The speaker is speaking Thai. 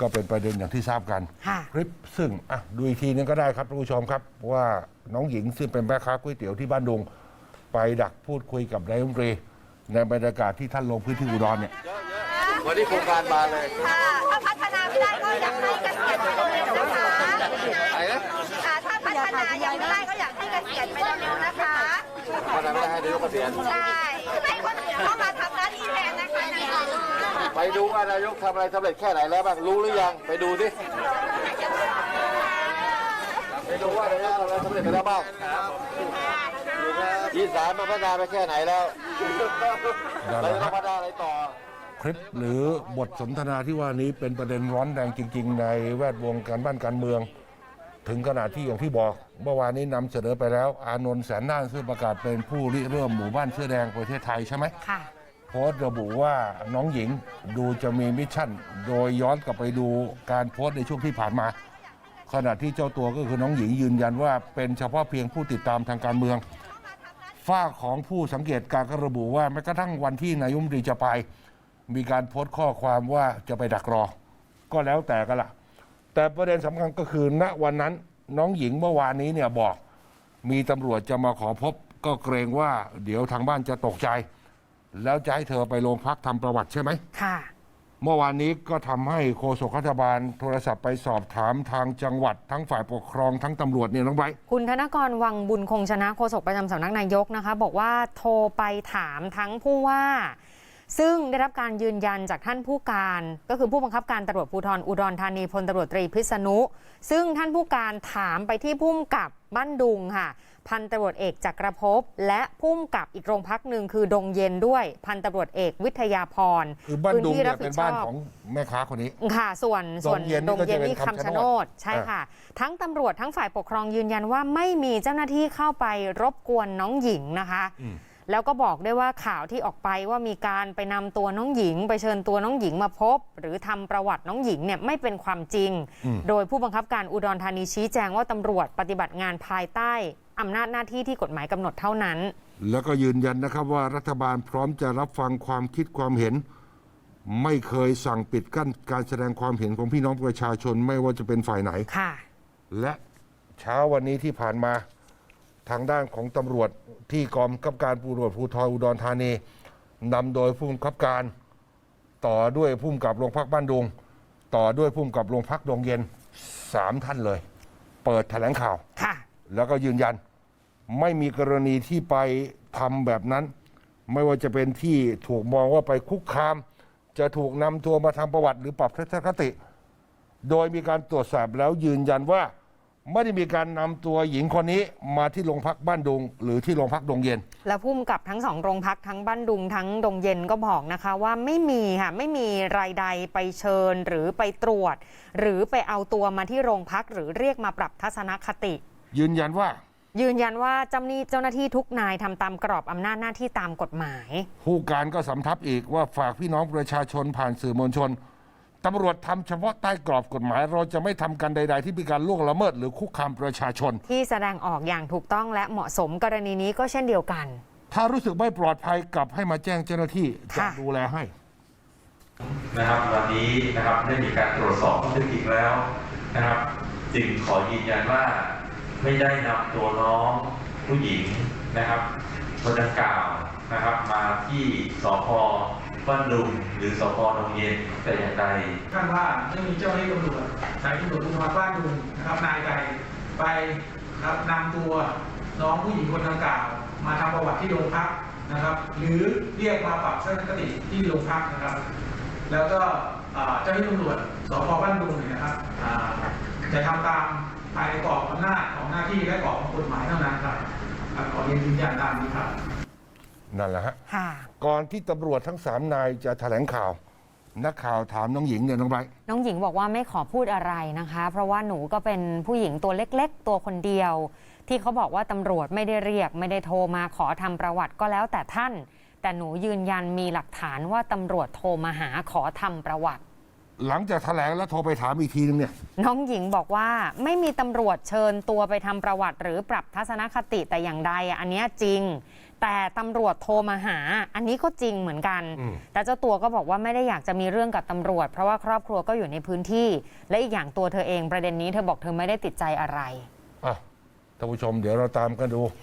ก็เป็นประเด็นอย่างที่ทราบกัน ค่ะ คลิปซึ่งอะดูอีกทีนึงก็ได้ครับท่านผู้ชมครับ ว่าน้องหญิงซึ่งเป็นแม่ค้าก๋วยเตี๋ยวที่บ้านดุง ไปดักพูดคุยกับนายรัฐมนตรี ในบรรยากาศที่ท่านลงพื้นที่อุดรเนี่ย วันนี้โครงการมาเลยค่ะถ้าพัฒนาไม่ได้ก็อยากให้เกษียณไปเร็วๆนะคะไอ้นะค่ะถ้าพัฒนายังไม่ได้ก็อยากให้เกษียณไปเร็วๆนะคะ มาทำได้ให้นายกเกษียณ ใช่ให้คนอื่นเข้ามาท ไปดูว่านายกทำอะไรสำเร็จแค่ไหนแล้วบ้างรู้หรือยังไปดูสิไปดูว่านายกทำอะไรสำเร็จไปแล้วบ้างอีสานมาพัฒนาไปแค่ไหนแล้วเราจะพัฒนาอะไรต่อคลิปหรือบทสนทนาที่ว่านี้เป็นประเด็นร้อนแรงจริง ๆ ในแวดวงการบ้านการเมือง ถึงขนาดที่อย่างที่บอก เมื่อวานนี้นำเสนอไปแล้ว อานนท์แสนน่านซึ่งประกาศเป็นผู้ริเริ่มหมู่บ้านเสื้อแดงประเทศไทยใช่ไหมค่ะ พสต์ระบุว่าน้องหญิงดูจะมีมิชชั่น โดยย้อนกลับไปดูการโพสต์ในช่วงที่ผ่านมา ขณะที่เจ้าตัวก็คือน้องหญิงยืนยันว่าเป็นเฉพาะเพียงผู้ติดตามทางการเมืองฝ้าของผู้สังเกตการก็ระบุว่าแม้กระทั่งวันที่นายกรัฐมรีจะไป มีการโพสต์ข้อความว่าจะไปดักรอ ก็แล้วแต่กันละแต่ประเด็นสำคัญก็คือณวันนั้นน้องหญิงเมื่อวานนี้เนี่ยบอก มีตำรวจจะมาขอพบ ก็เกรงว่าเดี๋ยวทางบ้านจะตกใจ แล้วจะให้เธอไปโรงพักทำประวัติใช่ไหม ค่ะ เมื่อวานนี้ก็ทำให้โฆษกรัฐบาลโทรศัพท์ไปสอบถามทางจังหวัดทั้งฝ่ายปกครองทั้งตำรวจเนี่ยน้องไบร์ท คุณธนกรวังบุญคงชนะโฆษกประจำสำนักนายกนะคะ บอกว่าโทรไปถามทั้งผู้ว่า ซึ่งได้รับการยืนยันจากท่านผู้การ ก็คือผู้บังคับการตำรวจภูธรอุดรธานีพลตำรวจตรีพิษณุซึ่งท่านผู้การถามไปที่ผู้กำกับบ้านดุงค่ะ พันตำรวจเอกจักรภพและผู้กำกับอีกโรงพักหนึ่งคือดงเย็นด้วยพันตำรวจเอกวิทยาพรคือบ้านดุงพื้ที่เนี่รัยผิเป็ดนชบ้านอบของแม่ค้าคนนี้ค่ะ ส่วนส่วนดงเย็นนี่ดงก็เย็นจะเป็นนี่คำคำชะชะโนโนดดใช่อ่าค่ะ ทั้งตำรวจทั้งฝ่ายปกครองยืนยันว่าไม่มีเจ้าหน้าที่เข้าไปรบกวนน้องหญิงนะคะแล้วก็บอกได้วยว่าข่าวที่ออกไปว่ามีการไปนำตัวน้องหญิง ไปเชิญตัวน้องหญิงมาพบ หรือทำประวัติน้องหญิงเนี่ยไม่เป็นความจริง โดยผู้บังคับการอุดรธานีชี้แจงว่าตำรวจปฏิบัติงานภายใต้ อำนาจหน้าที่ที่กฎหมายกำหนดเท่านั้น แล้วก็ยืนยันนะครับว่ารัฐบาลพร้อมจะรับฟังความคิดความเห็น ไม่เคยสั่งปิดกั้นการแสดงความเห็นของพี่น้องประชาชนไม่ว่าจะเป็นฝ่ายไหน ค่ะ และเช้าวันนี้ที่ผ่านมาทางด้านของตำรวจที่กองกับการตำรวจภูธรอุดรธานีนำโดยผู้กำกับการ ต่อด้วยผู้กำกับโรงพักบ้านดุง ต่อด้วยผู้กำกับโรงพักดงเย็นสามท่านเลย เปิดแถลงข่าว ค่ะ แล้วก็ยืนยัน ไม่มีกรณีที่ไปทำแบบนั้น ไม่ว่าจะเป็นที่ถูกมองว่าไปคุกคาม จะถูกนำตัวมาทำประวัติหรือปรับทัศนคติ โดยมีการตรวจสอบแล้วยืนยันว่า ไม่ได้มีการนำตัวหญิงคนนี้มาที่โรงพักบ้านดุง หรือที่โรงพักดงเย็น แล้วพุ่มกับทั้งสองโรงพักทั้งบ้านดุงทั้งดงเย็นก็บอกนะคะ ว่าไม่มีค่ะไม่มีรายใดไปเชิญหรือไปตรวจ หรือไปเอาตัวมาที่โรงพักหรือเรียกมาปรับทัศนคติ ยืนยันว่า ยืนยันว่าเจ้าหน้าเจ้าหน้าที่ทุกนายทำตามกรอบอำนาจหน้าที่ตามกฎหมาย ผู้การก็สำทับอีกว่าฝากพี่น้องประชาชนผ่านสื่อมวลชนตำรวจทำเฉพาะใต้กรอบกฎหมาย เราจะไม่ทำกันใด ๆ ที่มีการล่วงละเมิดหรือคุกคามประชาชน ที่แสดงออกอย่างถูกต้องและเหมาะสมกรณีนี้ก็เช่นเดียวกัน ถ้ารู้สึกไม่ปลอดภัยกลับให้มาแจ้งเจ้าหน้าที่จะค่ะ ดูแลให้ นะครับวันนี้นะครับได้มีการตรวจสอบข้อเท็จจริงแล้วนะครับ จึงขอยืนยันว่า ไม่ได้นำตัวน้องผู้หญิงนะครับคนดังกล่าวนะครับมาที่สพบ้านดุงหรือสพดงเย็นแต่อย่างใดท่านว่าไม่มีเจ้าหน้าที่ตำรวจสายตำรวจภูธรบ้านดุงนะครับนายใดไปนะครับนำตัวน้องผู้หญิงคนดังกล่าว มาทำประวัติที่โรงพักนะครับ หรือเรียกมาปรับทัศนคติที่โรงพักนะครับ แล้วก็เจ้าหน้าที่ตำรวจสพบ้านดุงเนี่ยนะครับจะทำตามภายในกรอบ ที่และกรอบของกฎหมายเท่านั้นครับอ่าขอเรียนยืนยันตามนี้ครับ นั่นแหละฮะ ค่ะ ก่อนที่ตำรวจทั้งสามนายจะแถลงข่าว นักข่าวถามน้องหญิงเนี่ยน้องไบร์ทน้องหญิงบอกว่าไม่ขอพูดอะไรนะคะ เพราะว่าหนูก็เป็นผู้หญิงตัวเล็กๆ ตัวคนเดียว ที่เขาบอกว่าตำรวจไม่ได้เรียก ไม่ได้โทรมาขอทำประวัติก็แล้วแต่ท่าน แต่หนูยืนยันมีหลักฐานว่าตำรวจโทรมาหาขอทำประวัติ หลังจากแถลงแล้วโทรไปถามอีกทีนึงเนี่ย น้องหญิงบอกว่าไม่มีตำรวจเชิญตัวไปทำประวัติ หรือปรับทัศนคติแต่อย่างใดอะอันเนี้ยจริง แต่ตำรวจโทรมาหา อันนี้ก็จริงเหมือนกัน อืม แต่เจ้าตัวก็บอกว่าไม่ได้อยากจะมีเรื่องกับตำรวจ เพราะว่าครอบครัวก็อยู่ในพื้นที่ และอีกอย่างตัวเธอเองประเด็นนี้เธอบอกเธอไม่ได้ติดใจอะไร อะท่านผู้ชมเดี๋ยวเราตามกันดู